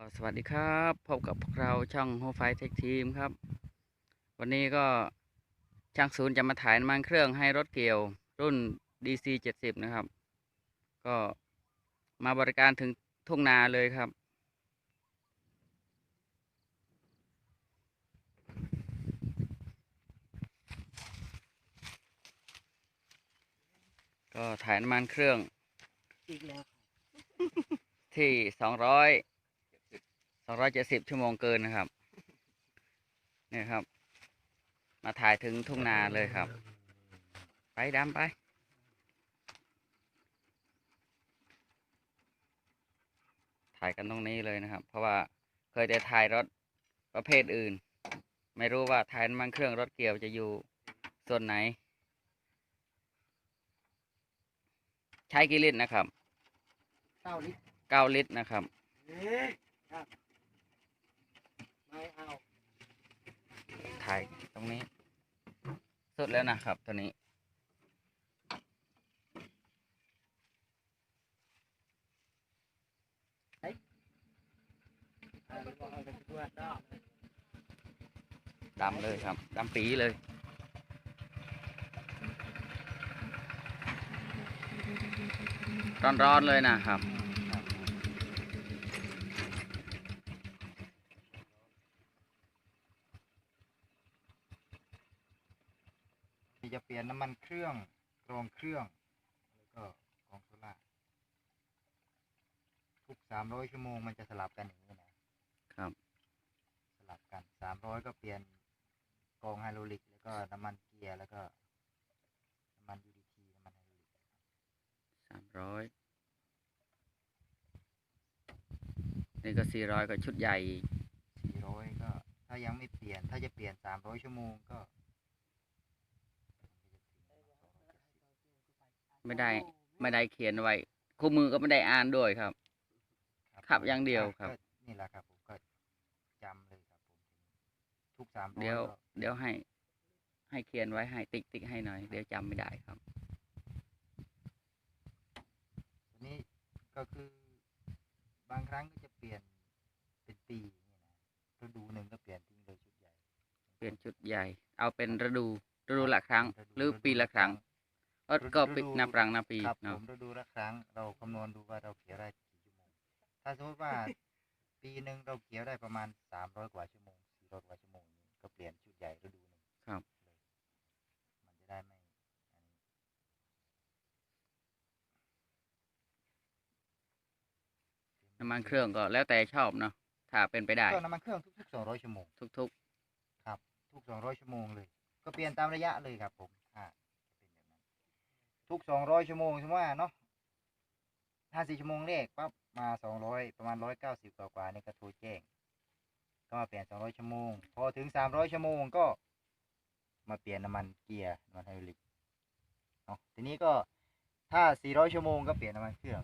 ก็สวัสดีครับพบกับพวกเราช่องโฮไฟเทคทีมครับ วันนี้ก็ช่างศูนย์จะมาถ่ายน้ำมันเครื่องให้รถเกี่ยว รุ่น DC 70 นะครับ ก็มาบริการถึงทุ่งนาเลยครับ ก็ถ่ายน้ำมันเครื่องอีกแล้วที่สองร้อย สองร้อยเจ็ดสิบชั่วโมงเกินนะครับเนี่ยครับ มาถ่ายถึงทุ่งนาเลยครับ ไปดำไปถ่ายกันตรงนี้เลยนะครับ เพราะว่าเคยแต่ถ่ายรถประเภทอื่น ไม่รู้ว่าถ่ายน้ำมันเครื่องรถเกี่ยวจะอยู่ส่วนไหน ใช้กี่ลิตรนะครับเก้าลิตรเก้าลิตรนะครับ เอ๊ะครับไม่เอา ถ่ายตรงนี้ สุดแล้วนะครับตัวนี้ ดำเลยครับ ดำปีเลยร้อนๆเลยนะครับ ที่จะเปลี่ยนน้ำมันเครื่องกรองเครื่อง แล้วก็กรองโซล่าร์ทุกสามร้อยชั่วโมงมันจะสลับกันอย่างนี้นะครับ สลับกันสามร้อยก็เปลี่ยนกรองไฮดรอลิก แล้วก็น้ำมันเกียร์แล้วก็น้ำมัน UDT น้ำมันไฮดรอลิกสามร้อยนี่ก็สี่ร้อยก็ชุดใหญ่สี่ร้อยก็ ถ้ายังไม่เปลี่ยนถ้าจะเปลี่ยนสามร้อยชั่วโมงก็ ไม่ได้ ไม่ได้เขียนไว้คู่มือก็ไม่ได้อ่านด้วยครับ ขับอย่างเดียวครับ ก็นี่แหละครับผมก็จำเลยครับผมทุกสามร้อยเดี๋ยว ก็เดี๋ยวให้ ให้เขียนไว้ให้ติ๊กติ๊กให้หน่อย เดี๋ยวจำไม่ได้ครับทีนี้ก็คือบางครั้งก็จะเปลี่ยนเป็นปีอย่างนี้นะฤดูหนึ่งก็เปลี่ยนทิ้งเลยชุดใหญ่ เปลี่ยนชุดใหญ่ เอาเป็นฤดูฤดูละครั้งฤดูหรือปีละครั้ง เออฤดูก็ปีฤดูนับครั้งนับปีครับผเนาะมฤดูละครั้งเราคำนวณดูว่าเราเกี่ยวได้กี่ชั่วโมง ถ้าสมมติว่า ปีหนึ่งเราเกี่ยวได้ประมาณสามร้อยกว่าชั่วโมงสี่ร้อยกว่าชั่วโมงอย่างนี้ก็เปลี่ยนชุดใหญ่ฤดูหนึ่งครับเลยมันจะได้ไม่อันนี้น้ำมันเครื่องก็แล้วแต่ชอบเนาะถ้าเป็นไปได้ก็น้ำมันเครื่องทุกๆสองร้อยชั่วโมงทุก ทุกสองร้อยชั่วโมงเลย ก็เปลี่ยนตามระยะเลยครับผมอ่าเป็นแบบนั้น ทุกสองร้อยชั่วโมงสมมติว่าเนาะห้าสี่ชั่วโมงแรกปั๊บมาสองร้อยประมาณร้อยเก้าสิบกว่ากว่านี่ก็โทรแจ้ง ก็มาเปลี่ยนสองร้อยชั่วโมง พอถึงสามร้อยชั่วโมงก็ มาเปลี่ยนน้ำมันเกียร์น้ำมันไฮดรอลิกเนาะทีนี้ก็ถ้าสี่ร้อยชั่วโมงก็เปลี่ยนน้ำมันเครื่อง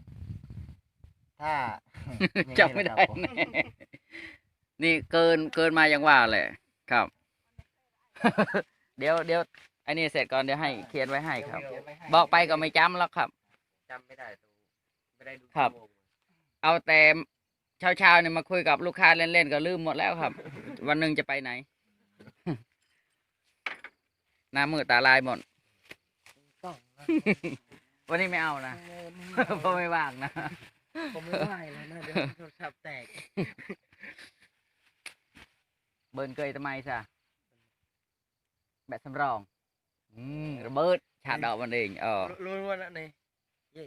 ถ้าอย่างนี้ๆจำไม่แหได้ละครับผมแน่นี่เกินเกินมาอย่างว่าแหละครับ เดี๋ยวเดี๋ยว ไอ้นี่เสร็จก่อนเดี๋ยวให้เขียนไว้ให้ครับ บอกไปก็ไม่จำแล้วครับ จำไม่ได้ดูไม่ได้ดูครับชั่วโมงเอาแต่เช้าเช้าๆเนี่ยมาคุยกับลูกค้าเล่นๆก็ลืมหมดแล้วครับ วันหนึ่งจะไปไหน หน้ามือตาลายหมดต้องนะวันนี้ไม่เอานะเออไม่เพราะไม่ว่างนะผมไม่ไหวแล้วนะเดี๋ยวโทรศัพท์แตก เบิร์นเกยทำไมซะแบบสำรอง อืมระเบิดชาดดอกมันเองเออรู้รู้ว่านั่นนี่เย่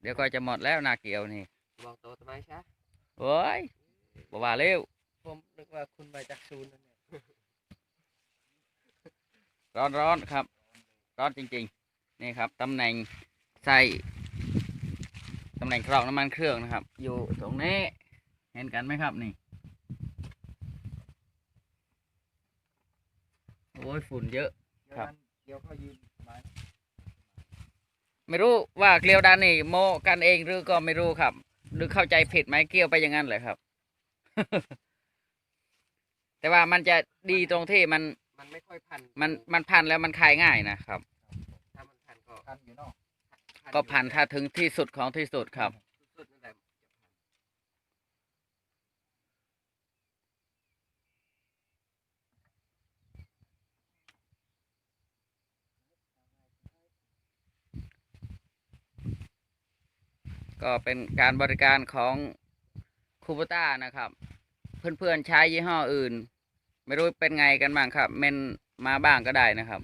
เดี๋ยวก็จะหมดแล้วนาเกียวนี่ บอกตัวทำไมใช่โอ้ยบอกว่าเร็ว ผมนึกว่าคุณมาจากศูนย์นั่นเนี่ยร้อนร้อนครับ ร้อนจริงๆ นี่ครับตำแหน่งใส่ตำแหน่งกรองน้ำมันเครื่องนะครับ อยู่ตรงนี้ เห็นกันไหมครับนี่ โอ้ยฝุ่นเยอะเดี๋ยวครับนั้นเดี๋ยวก็ยืนสบายไม่รู้ว่าเกลียวดานนี่โมกันเองหรือก็ไม่รู้ครับ หรือเข้าใจผิดไหมเกลียวไปอย่างนั้นเลยครับ แต่ว่ามันจะดีตรงที่มันมันไม่ค่อยพันมันมันพันแล้วมันคลายง่ายนะครับ ถ้ามันพันก็คันอยู่เนอกพันก็พันถ้าถึงที่สุดของที่สุดครับ สุดๆนั่นแหละ ก็เป็นการบริการของคูปต้านะครับ เพื่อนๆใช้ยี่ห้ออื่น ไม่รู้เป็นไงกันบ้างครับ เมนมาบ้างก็ได้นะครับ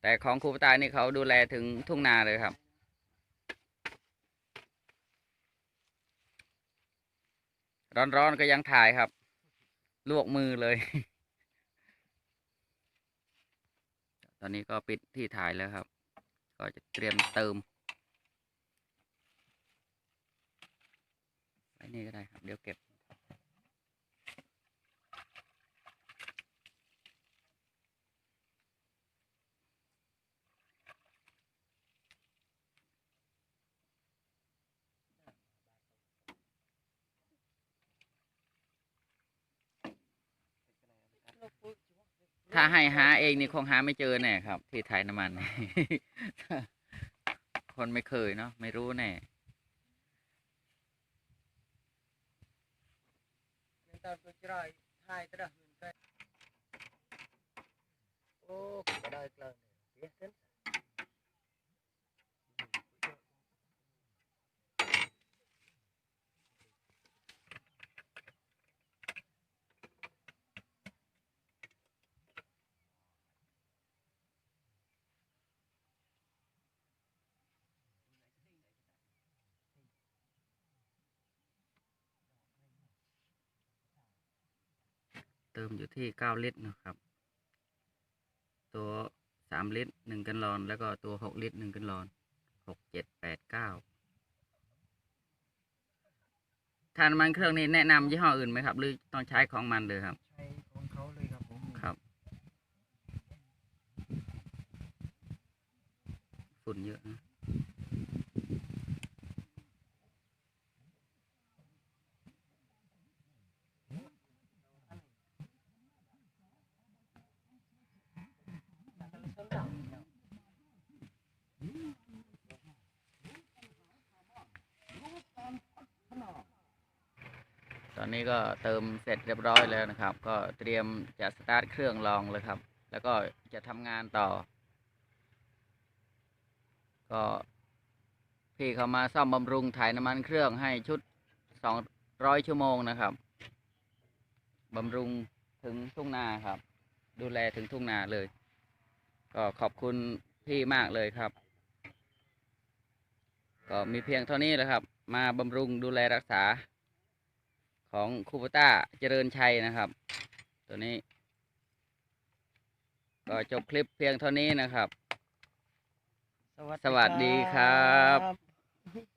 แต่ของคูปต้านี่เขาดูแลถึงทุ่งนาเลยครับร้อนๆก็ยังถ่ายครับ ลวกมือเลย ตอนนี้ก็ปิดที่ถ่ายแล้วครับ ก็จะเตรียมเติม ไว้นี่ก็ได้ครับ เดี๋ยวเก็บถ้าให้หาเองนี่คงหาไม่เจอแน่ครับ ที่ไทยน้ำมัน คนไม่เคยเนาะไม่รู้แน่ តើទៅច្រយហើយត្រឹសមានតែអូក៏ដល់ក្លងវាសិន เติมอยู่ที่เก้าลิตรนะครับ ตัวสามลิตรหนึ่งกันลอน แล้วก็ตัวหกลิตรหนึ่งกันลอนหกเจ็ดแปดเก้าทานมันเครื่องนี้แนะนำยี่ห้ออื่นไหมครับ หรือต้องใช้ของมันเลยครับ ใช้ของเขาเลยครับผม ครับ ฝุ่นเยอะนะ ตอนนี้ก็เติมเสร็จเรียบร้อยแล้วนะครับ ก็เตรียมจะสตาร์ทเครื่องลองเลยครับ แล้วก็จะทำงานต่อ ก็พี่เขามาซ่อมบำรุงถ่ายน้ำมันเครื่องให้ชุดสองร้อยชั่วโมงนะครับบำรุงถึงทุ่งนาครับ ดูแลถึงทุ่งนาเลย ก็ขอบคุณพี่มากเลยครับ ก็มีเพียงเท่านี้แหละครับ มาบำรุงดูแลรักษา ของคูปต้าเจริญชัยนะครับ ตัวนี้ ก็จบคลิปเพียงเท่านี้นะครับ สวัสดีครับครับ